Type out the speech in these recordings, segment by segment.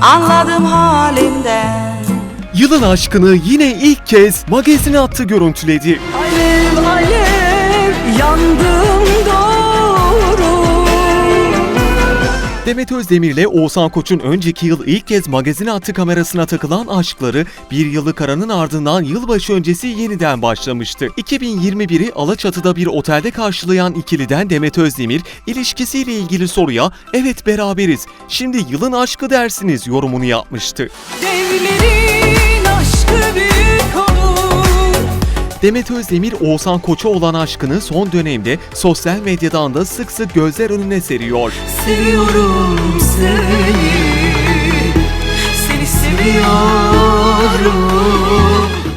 Anladım halimden Yılın aşkını yine ilk kez magazine attı görüntüledi. Alev alev yandım Demet Özdemir ile Oğuzhan Koç'un önceki yıl ilk kez magazine attı kamerasına takılan aşkları bir yıllık aranın ardından yılbaşı öncesi yeniden başlamıştı. 2021'i Alaçatı'da bir otelde karşılayan ikiliden Demet Özdemir ilişkisiyle ilgili soruya evet beraberiz şimdi yılın aşkı dersiniz yorumunu yapmıştı. Devlerin aşkı olur Demet Özdemir, Oğuzhan Koç'a olan aşkını son dönemde sosyal medyadan da sık sık gözler önüne seriyor. Seviyorum seni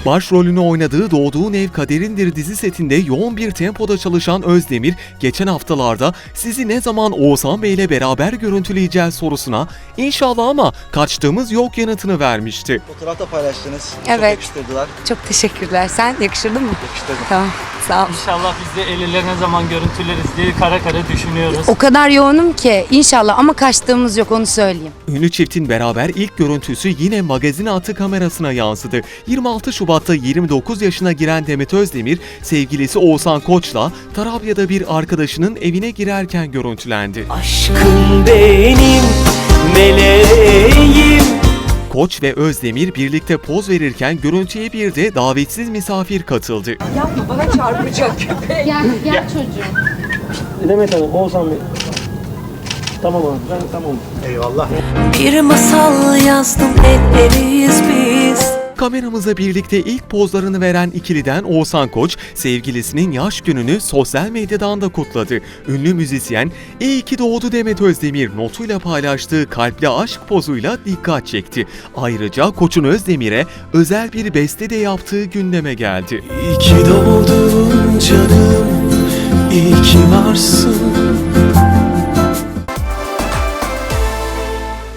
Başrolünü oynadığı Doğduğun Ev Kaderindir dizi setinde yoğun bir tempoda çalışan Özdemir, geçen haftalarda sizi ne zaman Oğuzhan Bey ile beraber görüntüleyeceğiz sorusuna inşallah ama kaçtığımız yok yanıtını vermişti. Fotoğrafta paylaştınız. Çok Evet. yakıştırdılar. Çok teşekkürler. Sen yakışırdı mı? Yakıştırdı. Tamam. Sağ ol. İnşallah biz de el ele ne zaman görüntüleriz diye kara kara düşünüyoruz. O kadar yoğunum ki inşallah ama kaçtığımız yok onu söyleyeyim. Ünlü çiftin beraber ilk görüntüsü yine magazin atı kamerasına yansıdı. 26 Şubat'ta 29 yaşına giren Demet Özdemir, sevgilisi Oğuzhan Koç'la Tarabya'da bir arkadaşının evine girerken görüntülendi. Aşkım benim meleğim Koç ve Özdemir birlikte poz verirken görüntüye bir de davetsiz misafir katıldı. Gel, gel çocuğum. Demet Hanım, Oğuzhan Bey. Tamam abi, ben tamam. Eyvallah. Bir masal yazdım el eleyiz biz Kameramıza birlikte ilk pozlarını veren ikiliden Oğuzhan Koç, sevgilisinin yaş gününü sosyal medyadan da kutladı. Ünlü müzisyen, iyi ki doğdu Demet Özdemir notuyla paylaştığı kalpli aşk pozuyla dikkat çekti. Ayrıca Koç'un Özdemir'e özel bir beste de yaptığı gündeme geldi. İyi ki doğdun canım, iyi ki varsın